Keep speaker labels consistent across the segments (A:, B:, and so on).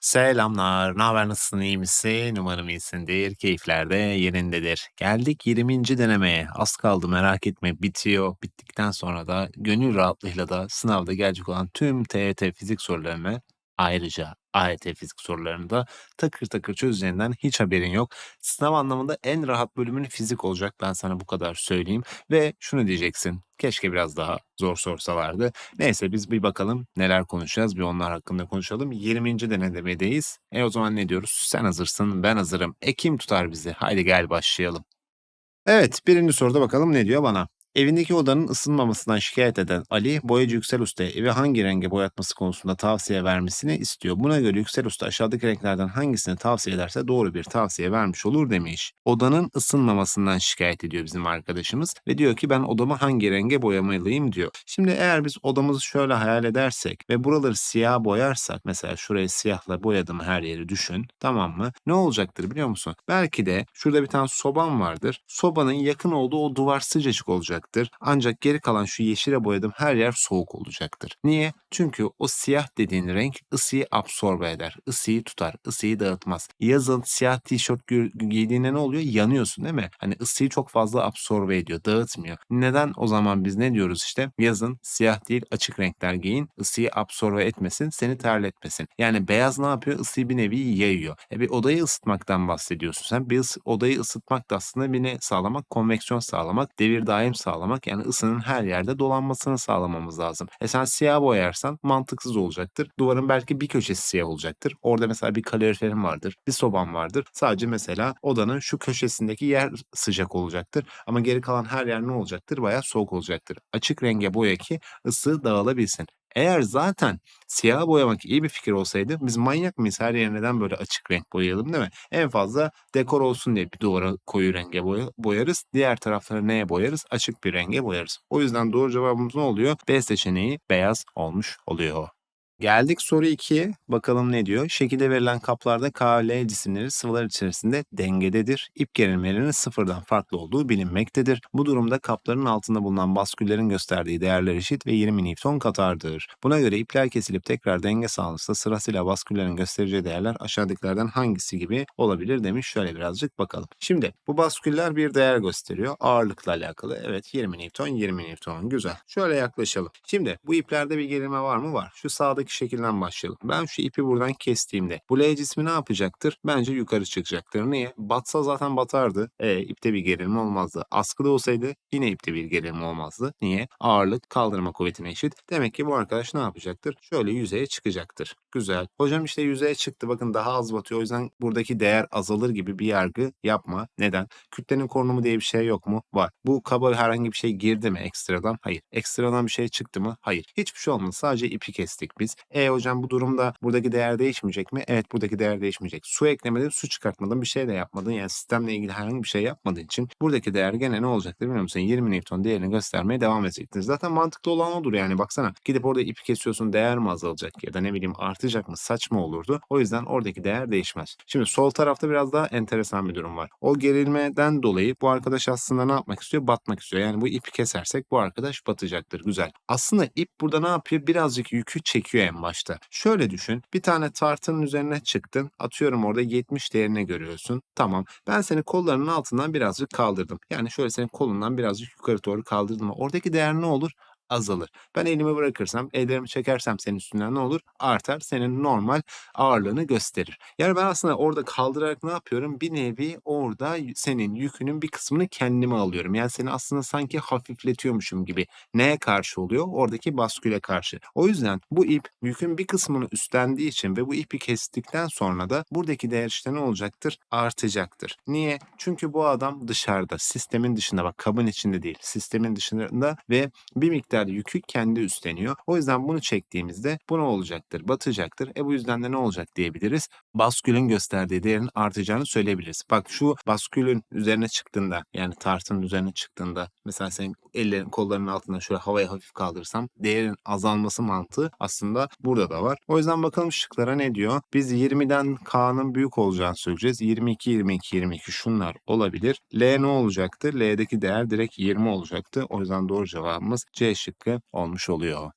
A: Selamlar, ne haber, nasılsın, iyi misin? Umarım iyisindir, keyifler de yerindedir. Geldik 20. denemeye. Az kaldı merak etme, bitiyor. Bittikten sonra da gönül rahatlığıyla da sınavda gelecek olan tüm TYT fizik sorularını ayrıca AYT fizik sorularını da takır takır çözeceğinden hiç haberin yok. Sınav anlamında en rahat bölümün fizik olacak ben sana bu kadar söyleyeyim. Ve şunu diyeceksin, keşke biraz daha zor sorsalardı. Neyse biz bir bakalım neler konuşacağız, bir onlar hakkında konuşalım. 20. denemedeyiz. E o zaman ne diyoruz? Sen hazırsın, ben hazırım. E kim tutar bizi? Haydi gel başlayalım. Evet, birinci soruda bakalım ne diyor bana. Evindeki odanın ısınmamasından şikayet eden Ali, boyacı Yüksel Usta'ya evi hangi renge boyatması konusunda tavsiye vermesini istiyor. Buna göre Yüksel Usta aşağıdaki renklerden hangisini tavsiye ederse doğru bir tavsiye vermiş olur demiş. Odanın ısınmamasından şikayet ediyor bizim arkadaşımız ve diyor ki ben odamı hangi renge boyamalıyım diyor. Şimdi eğer biz odamızı şöyle hayal edersek ve buraları siyah boyarsak mesela şurayı siyahla boyadım her yeri düşün tamam mı? Ne olacaktır biliyor musun? Belki de şurada bir tane soban vardır. Sobanın yakın olduğu o duvar sıcacık olacak olacaktır. Ancak geri kalan şu yeşile boyadığım her yer soğuk olacaktır. Niye? Çünkü o siyah dediğin renk ısıyı absorbe eder. ısıyı tutar. ısıyı dağıtmaz. Yazın siyah tişört giydiğinde ne oluyor? Yanıyorsun değil mi? Hani ısıyı çok fazla absorbe ediyor. Dağıtmıyor. Neden o zaman biz ne diyoruz işte? Yazın siyah değil açık renkler giyin. ısıyı absorbe etmesin. Seni terletmesin. Yani beyaz ne yapıyor? Isıyı bir nevi yayıyor. E bir odayı ısıtmaktan bahsediyorsun sen. Bir odayı ısıtmak da aslında bir ne sağlamak? Konveksiyon sağlamak. Devir daim sağlamak sağlamak yani ısının her yerde dolanmasını sağlamamız lazım. E sen siyah boyarsan mantıksız olacaktır. Duvarın belki bir köşesi siyah olacaktır. Orada mesela bir kaloriferin vardır, bir soban vardır. Sadece mesela odanın şu köşesindeki yer sıcak olacaktır. Ama geri kalan her yer ne olacaktır? Bayağı soğuk olacaktır. Açık renge boya ki ısı dağılabilsin. Eğer zaten siyah boyamak iyi bir fikir olsaydı biz manyak mıyız her yerine neden böyle açık renk boyayalım değil mi? En fazla dekor olsun diye bir duvara koyu renge boyarız. Diğer tarafları neye boyarız? Açık bir renge boyarız. O yüzden doğru cevabımız ne oluyor? B seçeneği beyaz olmuş oluyor. Geldik soru 2'ye. Bakalım ne diyor? Şekilde verilen kaplarda K, L cisimleri sıvılar içerisinde dengededir. İp gerilmelerinin sıfırdan farklı olduğu bilinmektedir. Bu durumda kapların altında bulunan basküllerin gösterdiği değerler eşit ve 20 Newton katardır. Buna göre ipler kesilip tekrar denge sağlanırsa sırasıyla basküllerin göstereceği değerler aşağıdakilerden hangisi gibi olabilir demiş. Şöyle birazcık bakalım. Şimdi bu basküller bir değer gösteriyor. Ağırlıkla alakalı. Evet 20 Newton 20 Newton. Güzel. Şöyle yaklaşalım. Şimdi bu iplerde bir gerilme var mı? Var. Şu sağdaki aşağıdaki şekilden başlayalım. Ben şu ipi buradan kestiğimde bu L cismi ne yapacaktır? Bence yukarı çıkacaktır. Niye? Batsa zaten batardı. E, ipte bir gerilme olmazdı. Askıda olsaydı yine ipte bir gerilme olmazdı. Niye? Ağırlık kaldırma kuvvetine eşit. Demek ki bu arkadaş ne yapacaktır? Şöyle yüzeye çıkacaktır. Güzel. Hocam işte yüzeye çıktı. Bakın daha az batıyor. O yüzden buradaki değer azalır gibi bir yargı yapma. Neden? Kütlenin korunumu diye bir şey yok mu? Var. Bu kaba herhangi bir şey girdi mi ekstradan? Hayır. Ekstradan bir şey çıktı mı? Hayır. Hiçbir şey olmadı. Sadece ipi kestik biz. E hocam bu durumda buradaki değer değişmeyecek mi? Evet buradaki değer değişmeyecek. Su eklemedin, su çıkartmadın, bir şey de yapmadın. Yani sistemle ilgili herhangi bir şey yapmadığın için buradaki değer gene ne olacaktır biliyor musun? 20 Newton değerini göstermeye devam edecektir. Zaten mantıklı olan odur yani baksana. Gidip orada ipi kesiyorsun değer mi azalacak ya da ne bileyim artacak mı? Saçma olurdu. O yüzden oradaki değer değişmez. Şimdi sol tarafta biraz daha enteresan bir durum var. O gerilmeden dolayı bu arkadaş aslında ne yapmak istiyor? Batmak istiyor. Yani bu ipi kesersek bu arkadaş batacaktır. Güzel. Aslında ip burada ne yapıyor? Birazcık yükü çekiyor en başta. Şöyle düşün. Bir tane tartının üzerine çıktın. Atıyorum orada 70 değerini görüyorsun. Tamam. Ben seni kollarının altından birazcık kaldırdım. Yani şöyle senin kolundan birazcık yukarı doğru kaldırdım. Oradaki değer ne olur? Azalır. Ben elimi bırakırsam, ellerimi çekersem senin üstünden ne olur? Artar. Senin normal ağırlığını gösterir. Yani ben aslında orada kaldırarak ne yapıyorum? Bir nevi orada senin yükünün bir kısmını kendime alıyorum. Yani seni aslında sanki hafifletiyormuşum gibi. Neye karşı oluyor? Oradaki basküle karşı. O yüzden bu ip yükün bir kısmını üstlendiği için ve bu ipi kestikten sonra da buradaki değer işte ne olacaktır? Artacaktır. Niye? Çünkü bu adam dışarıda, sistemin dışında bak kabın içinde değil, sistemin dışında ve bir miktar miktar yükü kendi üstleniyor. O yüzden bunu çektiğimizde bu ne olacaktır? Batacaktır. E bu yüzden de ne olacak diyebiliriz? Baskülün gösterdiği değerin artacağını söyleyebiliriz. Bak şu baskülün üzerine çıktığında yani tartının üzerine çıktığında mesela senin ellerin kollarının altında şöyle havaya hafif kaldırsam değerin azalması mantığı aslında burada da var. O yüzden bakalım şıklara ne diyor? Biz 20'den K'nın büyük olacağını söyleyeceğiz. 22, 22, 22 şunlar olabilir. L ne olacaktı? L'deki değer direkt 20 olacaktı. O yüzden doğru cevabımız C şıkkı olmuş oluyor.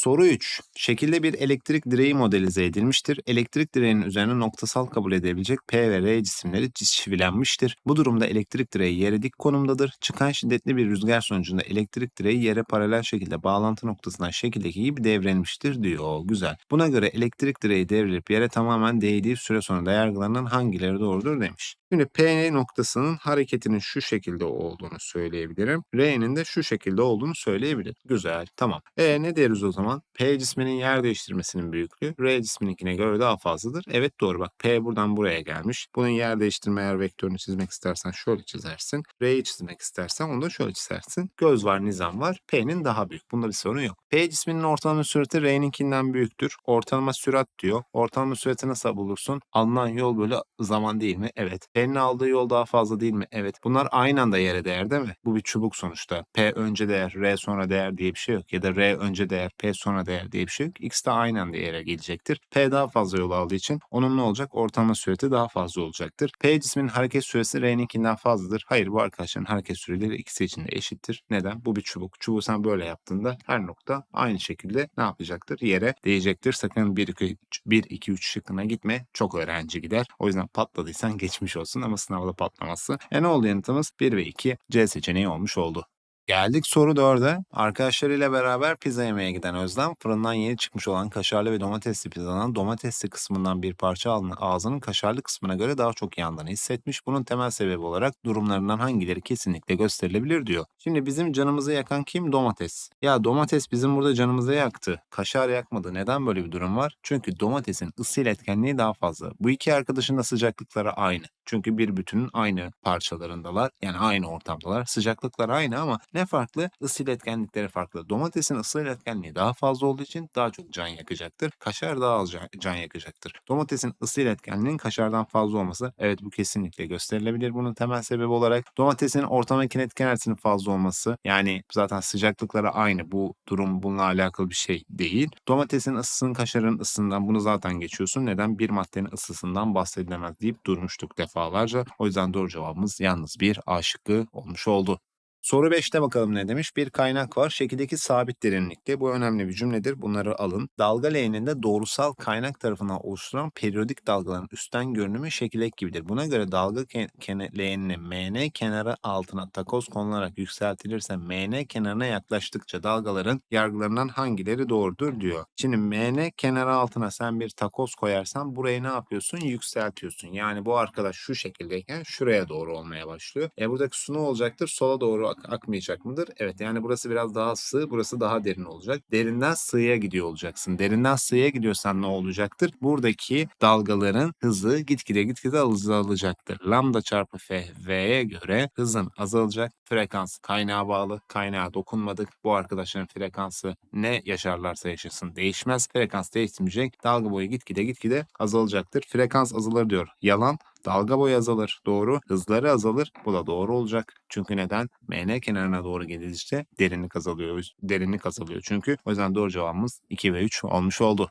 A: Soru 3. Şekilde bir elektrik direği modelize edilmiştir. Elektrik direğinin üzerine noktasal kabul edebilecek P ve R cisimleri çivilenmiştir. Bu durumda elektrik direği yere dik konumdadır. Çıkan şiddetli bir rüzgar sonucunda elektrik direği yere paralel şekilde bağlantı noktasından şekildeki gibi devrilmiştir diyor. Güzel. Buna göre elektrik direği devrilip yere tamamen değdiği süre sonunda yargılanan hangileri doğrudur demiş. Şimdi P noktasının hareketinin şu şekilde olduğunu söyleyebilirim. R'nin de şu şekilde olduğunu söyleyebilirim. Güzel, tamam. E ne deriz o zaman? programa. P cisminin yer değiştirmesinin büyüklüğü R cismininkine göre daha fazladır. Evet doğru bak. P buradan buraya gelmiş. Bunun yer değiştirme yer vektörünü çizmek istersen şöyle çizersin. R'yi çizmek istersen onu da şöyle çizersin. Göz var, nizam var. P'nin daha büyük. Bunda bir sorun yok. P cisminin ortalama sürati R'ninkinden büyüktür. Ortalama sürat diyor. Ortalama sürati nasıl bulursun? Alınan yol bölü zaman değil mi? Evet. P'nin aldığı yol daha fazla değil mi? Evet. Bunlar aynı anda yere değer değil mi? Bu bir çubuk sonuçta. P önce değer, R sonra değer diye bir şey yok. Ya da R önce değer, P sonra değer diye bir şey yok. X de aynı anda yere gelecektir. P daha fazla yol aldığı için onun ne olacak? Ortalama süreti daha fazla olacaktır. P cisminin hareket süresi R'ninkinden fazladır. Hayır bu arkadaşların hareket süreleri ikisi için de eşittir. Neden? Bu bir çubuk. Çubuğu sen böyle yaptığında her nokta aynı şekilde ne yapacaktır? Yere değecektir. Sakın 1 2 1 2 3 şıkkına gitme. Çok öğrenci gider. O yüzden patladıysan geçmiş olsun ama sınavda patlaması. E ne oldu yanıtımız? 1 ve 2 C seçeneği olmuş oldu. Geldik soru 4'e. Arkadaşlarıyla beraber pizza yemeye giden Özlem, fırından yeni çıkmış olan kaşarlı ve domatesli pizzadan domatesli kısmından bir parça alını ağzının kaşarlı kısmına göre daha çok yandığını hissetmiş. Bunun temel sebebi olarak durumlarından hangileri kesinlikle gösterilebilir diyor. Şimdi bizim canımızı yakan kim? Domates. Ya domates bizim burada canımızı yaktı. Kaşar yakmadı. Neden böyle bir durum var? Çünkü domatesin ısı iletkenliği daha fazla. Bu iki arkadaşın da sıcaklıkları aynı. Çünkü bir bütünün aynı parçalarındalar. Yani aynı ortamdalar. Sıcaklıklar aynı ama ne farklı? Isı iletkenlikleri farklı. Domatesin ısı iletkenliği daha fazla olduğu için daha çok can yakacaktır. Kaşar daha az can yakacaktır. Domatesin ısı iletkenliğinin kaşardan fazla olması evet bu kesinlikle gösterilebilir. Bunun temel sebebi olarak domatesin ortalama kinetik enerjisinin fazla olması yani zaten sıcaklıkları aynı. Bu durum bununla alakalı bir şey değil. Domatesin ısısının kaşarın ısısından bunu zaten geçiyorsun. Neden? Bir maddenin ısısından bahsedilemez deyip durmuştuk defalarca. O yüzden doğru cevabımız yalnız bir A şıkkı olmuş oldu. Soru 5'te bakalım ne demiş? Bir kaynak var. Şekildeki sabit derinlikte. Bu önemli bir cümledir. Bunları alın. Dalga leğeninde doğrusal kaynak tarafından oluşturan periyodik dalgaların üstten görünümü şekildeki gibidir. Buna göre dalga leğenine MN kenarı altına takoz konularak yükseltilirse MN kenarına yaklaştıkça dalgaların yargılarından hangileri doğrudur diyor. Şimdi MN kenarı altına sen bir takoz koyarsan burayı ne yapıyorsun? Yükseltiyorsun. Yani bu arkadaş şu şekildeyken şuraya doğru olmaya başlıyor. E buradaki su ne olacaktır? Sola doğru ak- akmayacak mıdır? Evet yani burası biraz daha sığ, burası daha derin olacak. Derinden sığya gidiyor olacaksın. Derinden sığya gidiyorsan ne olacaktır? Buradaki dalgaların hızı gitgide gitgide azalacaktır. Lambda çarpı f v'ye göre hızın azalacak. Frekans kaynağa bağlı. Kaynağa dokunmadık. Bu arkadaşların frekansı ne yaşarlarsa yaşasın değişmez. Frekans değişmeyecek. Dalga boyu gitgide gitgide azalacaktır. Frekans azalır diyor. Yalan. Dalga boyu azalır. Doğru. Hızları azalır. Bu da doğru olacak. Çünkü neden? MN kenarına doğru gidildikçe derinlik azalıyor. Derinlik azalıyor çünkü. O yüzden doğru cevabımız 2 ve 3 olmuş oldu.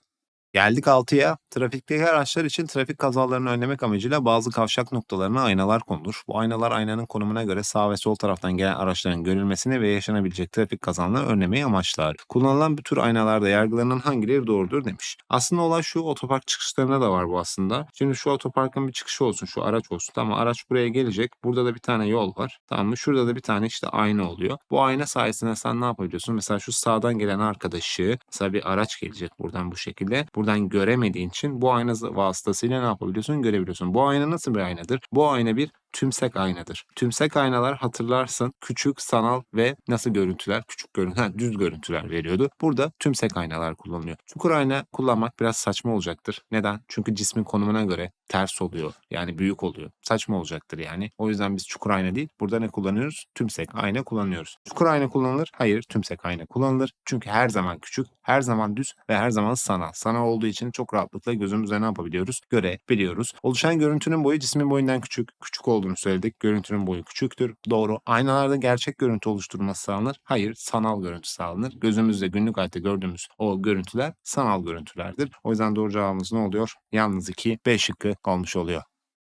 A: Geldik 6'ya. Trafikteki araçlar için trafik kazalarını önlemek amacıyla bazı kavşak noktalarına aynalar konulur. Bu aynalar aynanın konumuna göre sağ ve sol taraftan gelen araçların görülmesini ve yaşanabilecek trafik kazalarını önlemeyi amaçlar. Kullanılan bu tür aynalarda yargılanan hangileri doğrudur demiş. Aslında olay şu otopark çıkışlarında da var bu aslında. Şimdi şu otoparkın bir çıkışı olsun, şu araç olsun. Tamam araç buraya gelecek. Burada da bir tane yol var. Tamam mı? Şurada da bir tane işte ayna oluyor. Bu ayna sayesinde sen ne yapabiliyorsun? Mesela şu sağdan gelen arkadaşı, mesela bir araç gelecek buradan bu şekilde buradan göremediğin için bu ayna vasıtasıyla ne yapabiliyorsun? Görebiliyorsun. Bu ayna nasıl bir aynadır? Bu ayna bir tümsek aynadır. Tümsek aynalar hatırlarsın küçük, sanal ve nasıl görüntüler? Küçük görüntüler, düz görüntüler veriyordu. Burada tümsek aynalar kullanılıyor. Çukur ayna kullanmak biraz saçma olacaktır. Neden? Çünkü cismin konumuna göre ters oluyor. Yani büyük oluyor. Saçma olacaktır yani. O yüzden biz çukur ayna değil, burada ne kullanıyoruz? Tümsek ayna kullanıyoruz. Çukur ayna kullanılır? Hayır, tümsek ayna kullanılır. Çünkü her zaman küçük, her zaman düz ve her zaman sanal. Sanal olduğu için çok rahatlıkla gözümüzle ne yapabiliyoruz? Görebiliyoruz. Oluşan görüntünün boyu cismin boyundan küçük. Küçük olduğunu söyledik. Görüntünün boyu küçüktür. Doğru. Aynalarda gerçek görüntü oluşturulması sağlanır. Hayır, sanal görüntü sağlanır. Gözümüzde günlük hayatta gördüğümüz o görüntüler sanal görüntülerdir. O yüzden doğru cevabımız ne oluyor? Yalnız 2, B şıkkı olmuş oluyor.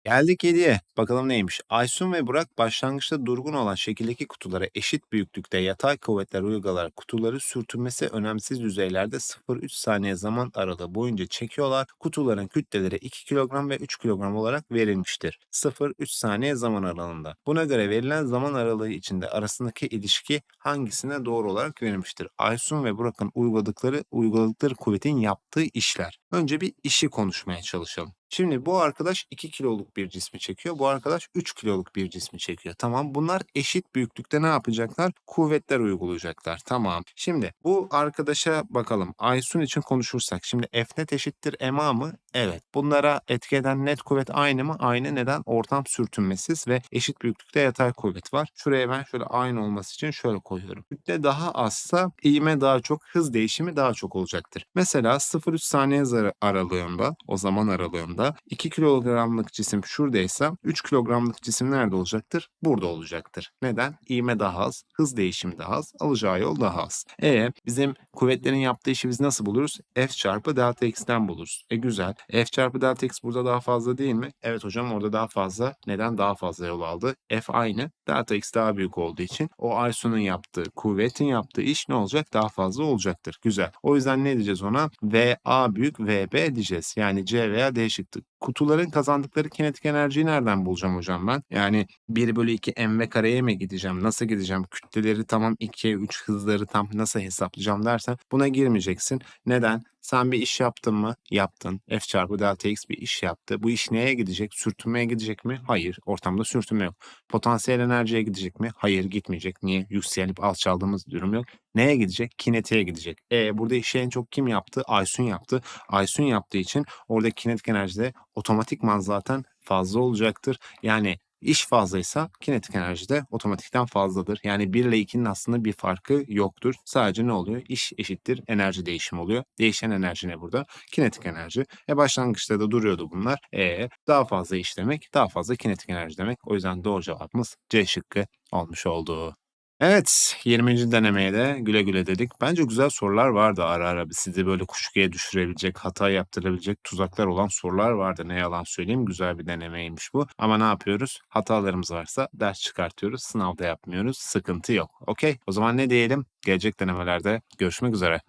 A: Geldik 7'ye. Bakalım neymiş? Aysun ve Burak başlangıçta durgun olan şekildeki kutulara eşit büyüklükte yatay kuvvetler uygulayarak kutuları sürtünmesi önemsiz düzeylerde 0-3 saniye zaman aralığı boyunca çekiyorlar. Kutuların kütleleri 2 kilogram ve 3 kilogram olarak verilmiştir. 0-3 saniye zaman aralığında. Buna göre verilen zaman aralığı içinde arasındaki ilişki hangisine doğru olarak verilmiştir? Aysun ve Burak'ın uyguladıkları uyguladıkları kuvvetin yaptığı işler. Önce bir işi konuşmaya çalışalım. Şimdi bu arkadaş 2 kiloluk bir cismi çekiyor. Bu arkadaş 3 kiloluk bir cismi çekiyor. Tamam. Bunlar eşit büyüklükte ne yapacaklar? Kuvvetler uygulayacaklar. Tamam. Şimdi bu arkadaşa bakalım. Aysun için konuşursak. Şimdi F net eşittir MA mı? Evet. Bunlara etki eden net kuvvet aynı mı? Aynı. Neden? Ortam sürtünmesiz ve eşit büyüklükte yatay kuvvet var. Şuraya ben şöyle aynı olması için şöyle koyuyorum. Kütle daha azsa ivme daha çok, hız değişimi daha çok olacaktır. Mesela 0-3 saniye aralığında, o zaman aralığında 2 kilogramlık cisim şuradaysa 3 kilogramlık cisim nerede olacaktır? Burada olacaktır. Neden? İğme daha az, hız değişimi daha az, alacağı yol daha az. E bizim kuvvetlerin yaptığı işi biz nasıl buluruz? F çarpı delta x'ten buluruz. E güzel. F çarpı delta x burada daha fazla değil mi? Evet hocam orada daha fazla. Neden daha fazla yol aldı? F aynı. Delta x daha büyük olduğu için o Aysun'un yaptığı, kuvvetin yaptığı iş ne olacak? Daha fazla olacaktır. Güzel. O yüzden ne diyeceğiz ona? VA büyük VB diyeceğiz. Yani C veya D şıkkı. Kutuların kazandıkları kinetik enerjiyi nereden bulacağım hocam ben? Yani 1 bölü 2 mv kareye mi gideceğim? Nasıl gideceğim? Kütleleri tamam 2'ye 3 hızları tam nasıl hesaplayacağım dersen buna girmeyeceksin. Neden? Sen bir iş yaptın mı? Yaptın. F çarpı delta x bir iş yaptı. Bu iş neye gidecek? Sürtünmeye gidecek mi? Hayır. Ortamda sürtünme yok. Potansiyel enerjiye gidecek mi? Hayır gitmeyecek. Niye? Yükselip alçaldığımız durum yok. Neye gidecek? Kinetiğe gidecek. E burada işi en çok kim yaptı? Aysun yaptı. Aysun yaptığı için orada kinetik enerji de otomatikman zaten fazla olacaktır. Yani İş fazlaysa kinetik enerji de otomatikten fazladır. Yani 1 ile 2'nin aslında bir farkı yoktur. Sadece ne oluyor? İş eşittir enerji değişimi oluyor. Değişen enerji ne burada? Kinetik enerji. E başlangıçta da duruyordu bunlar. E daha fazla iş demek, daha fazla kinetik enerji demek. O yüzden doğru cevabımız C şıkkı olmuş oldu. Evet, 20. denemeye de güle güle dedik. Bence güzel sorular vardı ara ara. Sizi böyle kuşkuya düşürebilecek, hata yaptırabilecek tuzaklar olan sorular vardı. Ne yalan söyleyeyim, güzel bir denemeymiş bu. Ama ne yapıyoruz? Hatalarımız varsa ders çıkartıyoruz, sınavda yapmıyoruz. Sıkıntı yok. Okey, o zaman ne diyelim? Gelecek denemelerde görüşmek üzere.